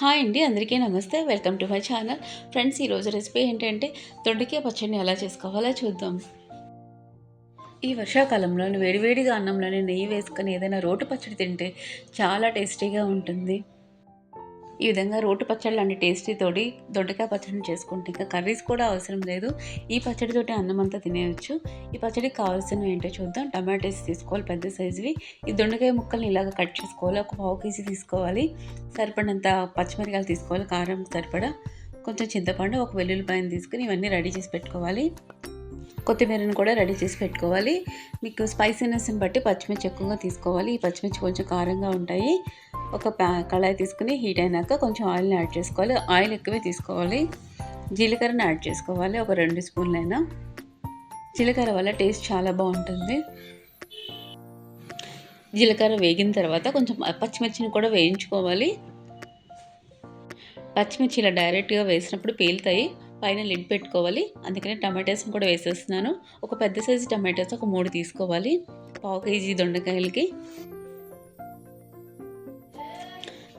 Hi అండి అందరికీ నమస్తే. Welcome to my channel. Friends ఈరోజు రెసిపీ ఏంటంటే దొండకాయ పచ్చడిని ఎలా చేసుకోవాలో చూద్దాం. ఈ వర్షాకాలంలో వేడివేడిగా అన్నంలోనే నెయ్యి వేసుకొని ఏదైనా రోటి పచ్చడి తింటే చాలా టేస్టీగా ఉంటుంది. ఈ విధంగా రోటి పచ్చడి లాంటి టేస్టీ తోటి దొండకాయ పచ్చడిని చేసుకుంటే ఇంకా కర్రీస్ కూడా అవసరం లేదు. ఈ పచ్చడితోటి అన్నం అంతా తినేయచ్చు. ఈ పచ్చడికి కావాల్సినవి ఏంటో చూద్దాం. టమాటోస్ తీసుకోవాలి పెద్ద సైజువి. ఈ దొండకాయ ముక్కల్ని ఇలాగ కట్ చేసుకోవాలి. ఒక పావు కేజీ తీసుకోవాలి. సరిపడినంత పచ్చిమిరకాయలు తీసుకోవాలి. కారం సరిపడా కొంచెం చింతపండు ఒక వెల్లుల్లిపాయను తీసుకుని ఇవన్నీ రెడీ చేసి పెట్టుకోవాలి. కొత్తిమీరను కూడా రెడీ చేసి పెట్టుకోవాలి. మీకు స్పైసీనెస్ని బట్టి పచ్చిమిర్చి ఎక్కువగా తీసుకోవాలి. ఈ పచ్చిమిర్చి కొంచెం కారంగా ఉంటాయి. ఒక ప్యా కళాయి తీసుకుని హీట్ అయినాక కొంచెం ఆయిల్ని యాడ్ చేసుకోవాలి. ఆయిల్ ఎక్కువే తీసుకోవాలి. జీలకర్రని యాడ్ చేసుకోవాలి. ఒక రెండు స్పూన్లైనా. జీలకర్ర వల్ల టేస్ట్ చాలా బాగుంటుంది. జీలకర్ర వేగిన తర్వాత కొంచెం పచ్చిమిర్చిని కూడా వేయించుకోవాలి. పచ్చిమిర్చి ఇలా డైరెక్ట్గా వేసినప్పుడు పేలుతాయి. పైన లిడ్ పెట్టుకోవాలి. అందుకనే టమాటాస్ని కూడా వేసేస్తున్నాను. ఒక పెద్ద సైజు టమాటాస్ ఒక మూడు తీసుకోవాలి. పావు కేజీ దొండకాయలకి.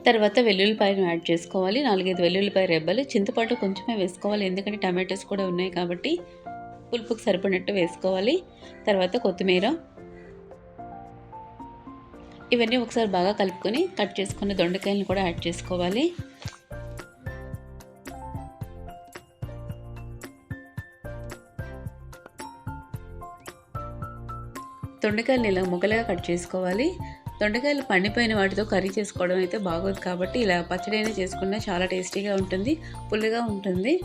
తర్వాత వెల్లుల్లిపాయను యాడ్ చేసుకోవాలి. నాలుగైదు వెల్లుల్లిపాయ రెబ్బలు చింతపండు కొంచెమే వేసుకోవాలి. ఎందుకంటే టమాటోస్ కూడా ఉన్నాయి కాబట్టి పులుపుకి సరిపడినట్టు వేసుకోవాలి. తర్వాత కొత్తిమీర. ఇవన్నీ ఒకసారి బాగా కలుపుకొని కట్ చేసుకున్న దొండకాయలను కూడా యాడ్ చేసుకోవాలి. దొండకాయలను ఇలా ముక్కలుగా కట్ చేసుకోవాలి. దొండకాయలు పండిపోయిన వాటితో కర్రీ చేసుకోవడం అయితే బాగోదు కాబట్టి ఇలా పచ్చడి అయినా చేసుకున్నా చాలా టేస్టీగా ఉంటుంది పుల్లగా ఉంటుంది.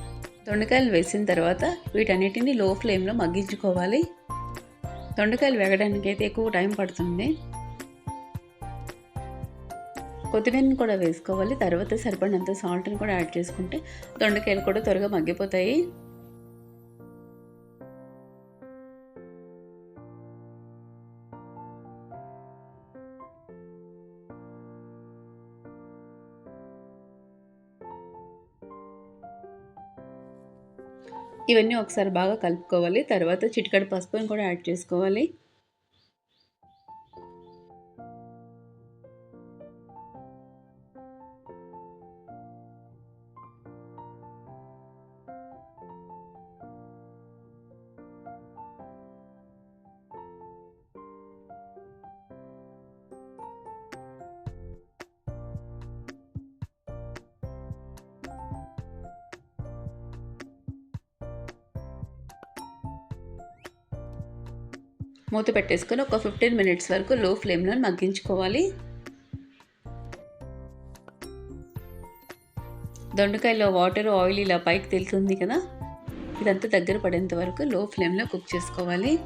దొండకాయలు వేసిన తర్వాత వీటన్నిటిని లో ఫ్లేమ్లో మగ్గించుకోవాలి. దొండకాయలు వేగడానికి అయితే ఎక్కువ టైం పడుతుంది. కొత్తిమీరని కూడా వేసుకోవాలి తర్వాత సరిపడినంత సాల్ట్ని కూడా యాడ్ చేసుకుంటే దొండకాయలు కూడా త్వరగా మగ్గిపోతాయి. ఇవన్నీ ఒకసారి బాగా కలుపుకోవాలి. తర్వాత చిటికడ పసుపుని కూడా యాడ్ చేసుకోవాలి. మూత పెట్టేసుకొని ఒక ఫిఫ్టీన్ మినిట్స్ వరకు లో ఫ్లేమ్లో మగ్గించుకోవాలి. దొండకాయలో వాటర్ ఆయిల్ ఇలా పైకి తెలుతుంది కదా? ఇదంతా దగ్గర పడేంత వరకు లో ఫ్లేమ్లో కుక్ చేసుకోవాలి.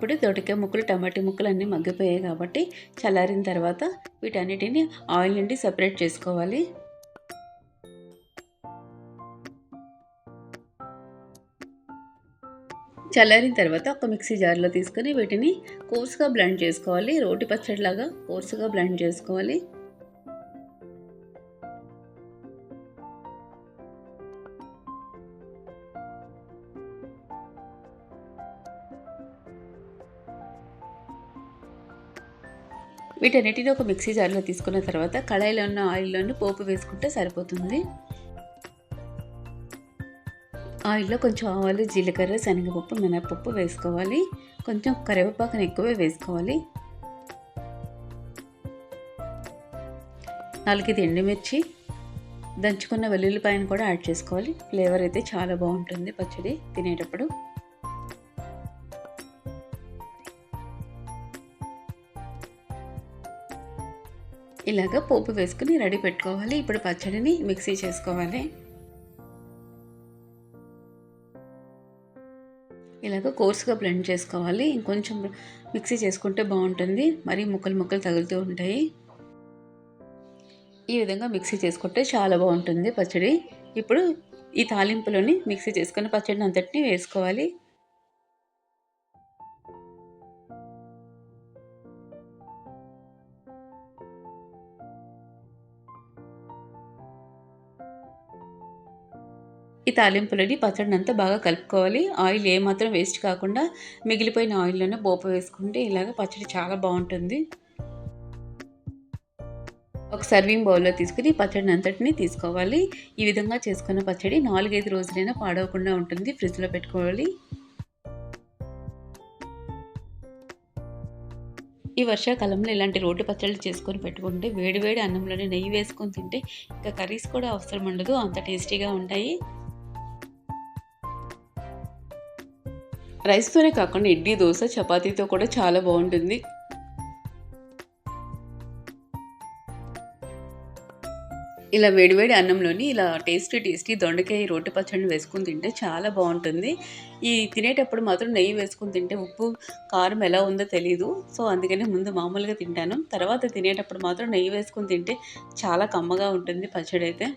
ఇప్పుడు దొడకాయ ముక్కలు టమాటా ముక్కలు అన్నీ మగ్గిపోయాయి కాబట్టి చల్లారిన తర్వాత వీటన్నిటిని ఆయిల్ నుండి సపరేట్ చేసుకోవాలి. చల్లారిన తర్వాత ఒక మిక్సీ జార్లో తీసుకొని వీటిని కోర్సుగా బ్లెండ్ చేసుకోవాలి. రోటి పచ్చడిలాగా కోర్సుగా బ్లెండ్ చేసుకోవాలి. వీటన్నిటిని ఒక మిక్సీ జార్లో తీసుకున్న తర్వాత కళాయిలో ఉన్న ఆయిల్లోనూ పోపు వేసుకుంటే సరిపోతుంది. ఆయిల్లో కొంచెం ఆవాలు జీలకర్ర శనగపప్పు మినపప్పు వేసుకోవాలి. కొంచెం కరివేపాకుని ఎక్కువే వేసుకోవాలి. నాలుగైదు ఎండుమిర్చి దంచుకున్న వెల్లుల్లిపాయను కూడా యాడ్ చేసుకోవాలి. ఫ్లేవర్ అయితే చాలా బాగుంటుంది పచ్చడి తినేటప్పుడు. ఇలాగ పోపు వేసుకుని రెడీ పెట్టుకోవాలి. ఇప్పుడు పచ్చడిని మిక్సీ చేసుకోవాలి. ఇలాగ కోర్సుగా బ్లెండ్ చేసుకోవాలి. ఇంకొంచెం మిక్సీ చేసుకుంటే బాగుంటుంది. మరీ ముక్కలు ముక్కలు తగులుతూ ఉంటాయి. ఈ విధంగా మిక్సీ చేసుకుంటే చాలా బాగుంటుంది పచ్చడి. ఇప్పుడు ఈ తాలింపులోని మిక్సీ చేసుకున్న పచ్చడిని అంతటిని వేసుకోవాలి. ఈ తాలింపులని పచ్చడిని అంతా బాగా కలుపుకోవాలి. ఆయిల్ ఏమాత్రం వేస్ట్ కాకుండా మిగిలిపోయిన ఆయిల్లోనే పోపు వేసుకుంటే ఇలాగ పచ్చడి చాలా బాగుంటుంది. ఒక సర్వింగ్ బౌల్లో తీసుకుని పచ్చడిని అంతటిని తీసుకోవాలి. ఈ విధంగా చేసుకున్న పచ్చడి నాలుగైదు రోజులైనా పాడవకుండా ఉంటుంది. ఫ్రిడ్జ్లో పెట్టుకోవాలి. ఈ వర్షాకాలంలో ఇలాంటి రోడ్డు పచ్చళ్ళు చేసుకొని పెట్టుకుంటే వేడివేడి అన్నంలోనే నెయ్యి వేసుకొని తింటే ఇంకా కర్రీస్ కూడా అవసరం ఉండదు. అంత టేస్టీగా ఉంటాయి. రైస్తోనే కాకుండా ఇడ్లీ దోశ చపాతీతో కూడా చాలా బాగుంటుంది. ఇలా వేడివేడి అన్నంలోని ఇలా టేస్టీ టేస్టీ దొండకాయ రోటి పచ్చడిని వేసుకుని తింటే చాలా బాగుంటుంది. ఈ తినేటప్పుడు మాత్రం నెయ్యి వేసుకుని తింటే ఉప్పు కారం ఎలా ఉందో తెలియదు సో అందుకనే ముందు మామూలుగా తింటాను. తర్వాత తినేటప్పుడు మాత్రం నెయ్యి వేసుకుని తింటే చాలా కమ్మగా ఉంటుంది పచ్చడి అయితే.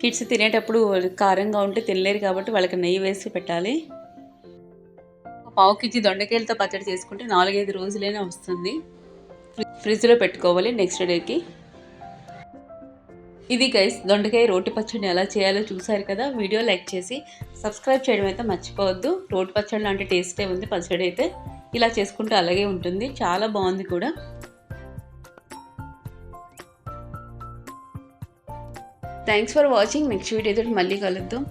కిడ్స్ తినేటప్పుడు కారంగా ఉంటే తినలేరు కాబట్టి వాళ్ళకి నెయ్యి వేసి పెట్టాలి. పావు కేజీ దొండకాయలతో పచ్చడి చేసుకుంటే నాలుగైదు రోజులైనా వస్తుంది. ఫ్రిడ్జ్లో పెట్టుకోవాలి నెక్స్ట్ డేకి. ఇది గైస్ దొండకాయ రోటి పచ్చడిని ఎలా చేయాలో చూసారు కదా? వీడియో లైక్ చేసి సబ్స్క్రైబ్ చేయడం అయితే మర్చిపోవద్దు. రోటి పచ్చడి లాంటి టేస్టే ఉంది పచ్చడి అయితే. ఇలా చేసుకుంటే అలాగే ఉంటుంది. చాలా బాగుంది కూడా. Thanks for watching next video మళ్ళీ కలుద్దాం.